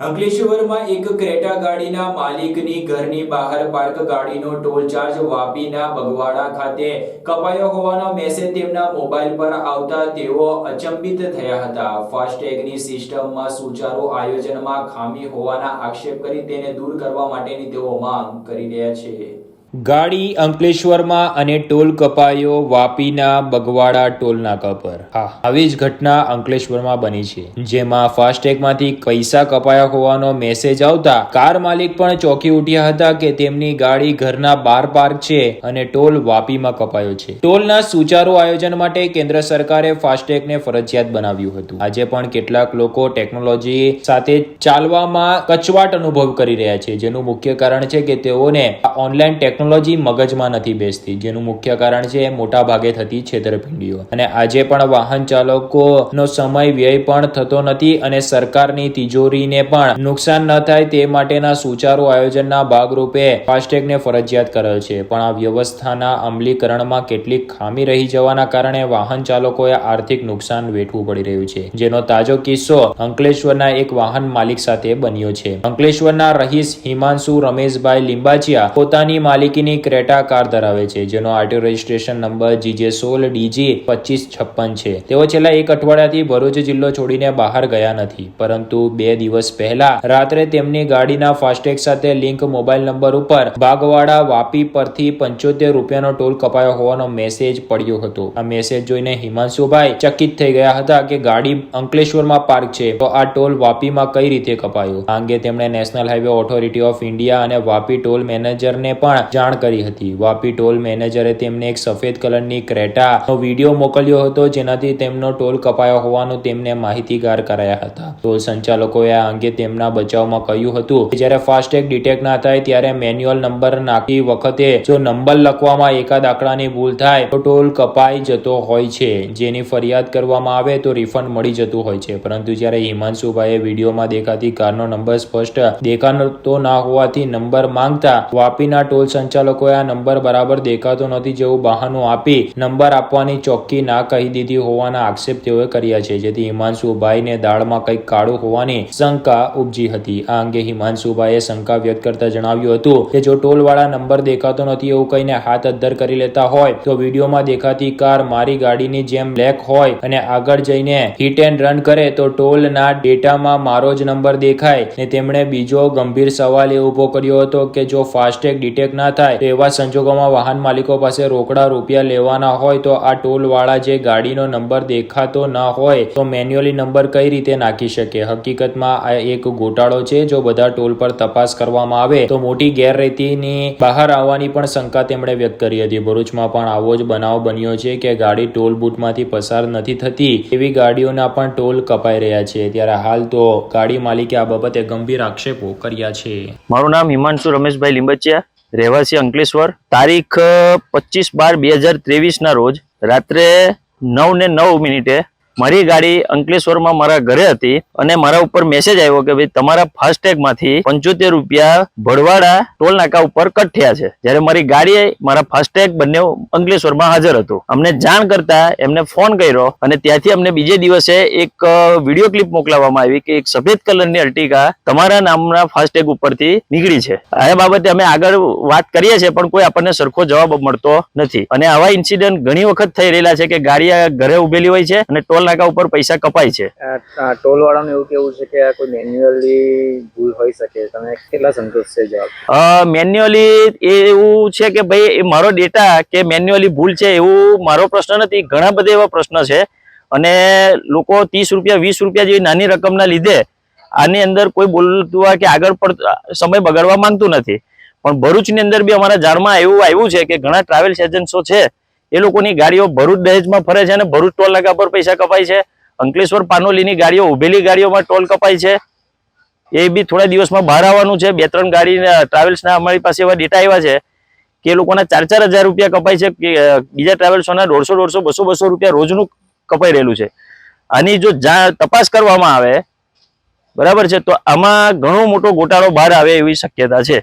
અંકલેશ્વરમાં એક ક્રેટા ગાડીના માલિકની ઘરની બહાર પાર્ક ગાડીનો ટોલ ચાર્જ વાપીના બગવાડા ખાતે કપાયો હોવાનો મેસેજ તેમના મોબાઈલ પર આવતા તેઓ અચંબિત થયા હતા. ફાસ્ટેગની સિસ્ટમમાં સુચારુ આયોજનમાં ખામી હોવાના આક્ષેપ કરી તેને દૂર કરવા માટેની તેઓ માંગ કરી રહ્યા છે. ગાડી અંકલેશ્વરમાં અને ટોલ કપાયો વાપીના બગવાડા ટોલનાકા પર. હા. આવી જ ઘટના અંકલેશ્વરમાં બની છે. જેમાં ફાસ્ટેગમાંથી પૈસા કપાયા હોવાનો મેસેજ આવતા કાર માલિક પણ ચોંકી ઉઠ્યા હતા કે તેમની ગાડી ઘરના બાર પાર્ક છે અને ટોલ વાપીમાં કપાયો છે. ટોલના સુચારુ આયોજન માટે કેન્દ્ર સરકારે ફાસ્ટેગને ફરજિયાત બનાવ્યું હતું. આજે પણ કેટલાક લોકો ટેકનોલોજી સાથે ચાલવામાં કચવાટ અનુભવ કરી રહ્યા છે જેનું મુખ્ય કારણ છે કે તેઓને ઓનલાઈન ટેકનોલોજી મગજમાં નથી બેસતી, જેનું મુખ્ય કારણ છે મોટા ભાગે થતી છેતરપિંડીઓ. અને આજે પણ વાહન ચાલકોનો સમય વ્યય પણ થતો નથી અને સરકારની તિજોરીને પણ નુકસાન ન થાય તે માટેના સુચારુ આયોજનના ભાગરૂપે ફાસ્ટેગને ફરજિયાત કરેલ છે. પણ આ વ્યવસ્થાના અમલીકરણમાં કેટલીક ખામી રહી જવાના કારણે વાહન ચાલકોએ આર્થિક નુકસાન વેઠવું પડી રહ્યું છે. જેનો તાજો કિસ્સો અંકલેશ્વરના એક વાહન માલિક સાથે બન્યો છે. અંકલેશ્વરના રહીશ હિમાંશુ રમેશભાઈ લિંબાચિયા પોતાની માલિકીની ક્રેટા કાર ધરાવે છે, જેનો આરટીઓ રજિસ્ટ્રેશન નંબર જીજે સોળ ડીજી પચીસ છપ્પન છે. તેઓ છેલ્લા એક અઠવાડિયાથી ભરૂચ જિલ્લો છોડીને બહાર ગયા નથી, પરંતુ બે દિવસ પહેલા રાત્રે તેમની ગાડીના ફાસ્ટેગ સાથે લિંક મોબાઈલ નંબર ઉપર બાગવાડા વાપી પરથી પંચોતેર રૂપિયાનો ટોલ કપાયો હોવાનો મેસેજ પડ્યો હતો. આ મેસેજ જોઈને હિમાંશુભાઈ ચકિત થઈ ગયા હતા કે ગાડી અંકલેશ્વરમાં પાર્ક છે, તો આ ટોલ વાપીમાં કઈ રીતે કપાયો? આ અંગે તેમણે national highway authority of India અને વાપી ટોલ મેનેજરને પણ જાણ કરી હતી. વાપી ટોલ મેનેજરે તેમને એક સફેદ કલરની ક્રેટાનો વીડિયો મોકલ્યો હતો, જેનાથી તેમનો ટોલ કપાયો હોવાનું તેમને માહિતીગાર કરાયા હતા. ટોલ સંચાલકોએ આ અંગે તેમના બચાવમાં કહ્યું હતું કે જ્યારે ફાસ્ટેગ ડિટેક્ટ ના થાય ત્યારે મેન્યુઅલ નંબર નાખતી વખતે જો નંબર લખવામાં એકાદ આંકડાની ભૂલ થાય, તો ટોલ કપાઈ જતો હોય છે. જેની ફરિયાદ કરવામાં આવે તો રિફંડ મળી જતું હોય છે. પરંતુ જ્યારે હિમાંશુભાઈએ વિડીયોમાં દેખાતી કારનો નંબર સ્પષ્ટ દેખાતો ના હોવાથી નંબર માંગતા વાપીના ટોલ સંચાલકોએ આ નંબર બરાબર દેખાતો નથી જેવું બહાનું આપી નંબર આપવાની ચોખ્ખી ના કહી દીધી હોવાના આક્ષેપ તેઓએ કર્યા છે. જેથી હિમાંશુભાઈને દાળમાં કંઈક કાળું હોવાની શંકા ઉપજી હતી. આ અંગે હિમાંશુભાઈએ શંકા વ્યક્ત કરતા જણાવ્યું હતું કે, જો ટોલ વાળા નંબર દેખાતો નથી એવું કહીને હાથ અદ્ધર કરી લેતા હોય, તો વિડીયોમાં દેખાતી કાર મારી ગાડીની જેમ બ્લેક હોય અને આગળ જઈને હિટ એન્ડ રન કરે, તો ટોલના ડેટામાં મારો જ નંબર દેખાય. ને તેમણે બીજો ગંભીર સવાલ એ ઊભો કર્યો હતો કે, જો ફાસ્ટેગ ડિટેક્ટ ના થાય. તેવા સંજોગોમાં વાહન માલિકો પાસે રોકડા રૂપિયા લેવાના હોય તો આ ટોલવાળા જે ગાડીનો નંબર દેખાતો ન હોય તો મેન્યુઅલી નંબર કઈ રીતે નાખી શકે? હકીકતમાં આ એક ગોટાળો છે જો બધા ટોલ પર તપાસ કરવામાં આવે તો મોટી ગેરરીતિની બહાર આવવાની પણ શંકા તેમણે વ્યક્ત કરી હતી. ભરૂચમાં પણ આવો જ બનાવ બન્યો છે કે ગાડી ટોલ બુટમાંથી પસાર નથી થતી એવી ગાડીઓના પણ ટોલ કપાઈ રહ્યા છે. ત્યારે હાલ તો ગાડી માલિકે આ બાબતે ગંભીર આક્ષેપો કર્યા છે. મારું નામ હિમાંશુ રમેશભાઈ લીંબચિયા. રહેવાસી અંકલેશ્વર તારીખ પચીસ બાર બે હજાર ત્રેવીસના રોજ રાત્રે નવ ને નવ મિનિટે મારી ગાડી અંકલેશ્વરમાં મારા ઘરે હતી અને મારા ઉપર મેસેજ આવ્યો કે ભાઈ, તમારા ફાસ્ટેગમાંથી પંચોતેર રૂપિયા ભડવાડા ટોલ નાકા ઉપર કટ થયા છે. જ્યારે મારી ગાડી મારા ફાસ્ટેગ બંને અંકલેશ્વરમાં હાજર હતું. અમને જાણ કરતા એમને ફોન કર્યો અને ત્યાંથી અમને બીજે દિવસે એક વીડિયો ક્લિપ મોકલાવવામાં આવી કે એક સફેદ કલરની અર્ટિકા તમારા નામના ફાસ્ટેગ ઉપરથી નીકળી છે. આ બાબતે અમે આગળ વાત કરીએ છીએ, પણ કોઈ આપણને સરખો જવાબ મળતો નથી. અને આવા ઇન્સિડન્ટ ઘણી વખત થઈ રહેલા છે કે ગાડી ઘરે ઉભેલી હોય છે અને ટોલ નાકા ઉપર પૈસા કપાય છે. ટોલ વાળાનું એવું કેવું છે કે આ કોઈ મેન્યુઅલી ભૂલ હોઈ શકે? તમે કેટલા સંતોષ છે જવાબ? મેન્યુઅલી એવું છે કે ભાઈ એ મારો ડેટા કે મેન્યુઅલી ભૂલ છે એવું મારો પ્રશ્ન નથી. ઘણા બધા એવા પ્રશ્ન છે. અને લોકો ત્રીસ રૂપિયા વીસ રૂપિયા જેવી નાની રકમના લીધે આની અંદર કોઈ બોલતું હોય કે આગળ પણ સમય બગાડવા માંગતું નથી. પણ ભરૂચની અંદર બી અમારા જાણમાં એવું આવ્યું છે કે ઘણા ટ્રાવેલ્સ એજન્ટો છે એ લોકોની ગાડીઓ ભરૂચ દહેજમાં ફરે છે અને ભરૂચ ટોલ નાકા પર પૈસા કપાય છે. અંકલેશ્વર પાનોલીની ગાડીઓ ઉભેલી ગાડીઓમાં ટોલ કપાય છે. એ બી થોડા દિવસમાં બહાર આવવાનું છે. બે ત્રણ ગાડી ટ્રાવેલ્સના અમારી પાસે એવા ડેટા આવ્યા છે કે એ લોકોના ચાર ચાર હજાર રૂપિયા કપાય છે. બીજા ટ્રાવેલ્સોના દોઢસો દોઢસો, બસો બસો રૂપિયા રોજનું કપાઈ રહેલું છે. આની જા, તપાસ કરવામાં આવે, બરાબર છે, તો આમાં ઘણો મોટો ગોટાળો બહાર આવે એવી શક્યતા છે.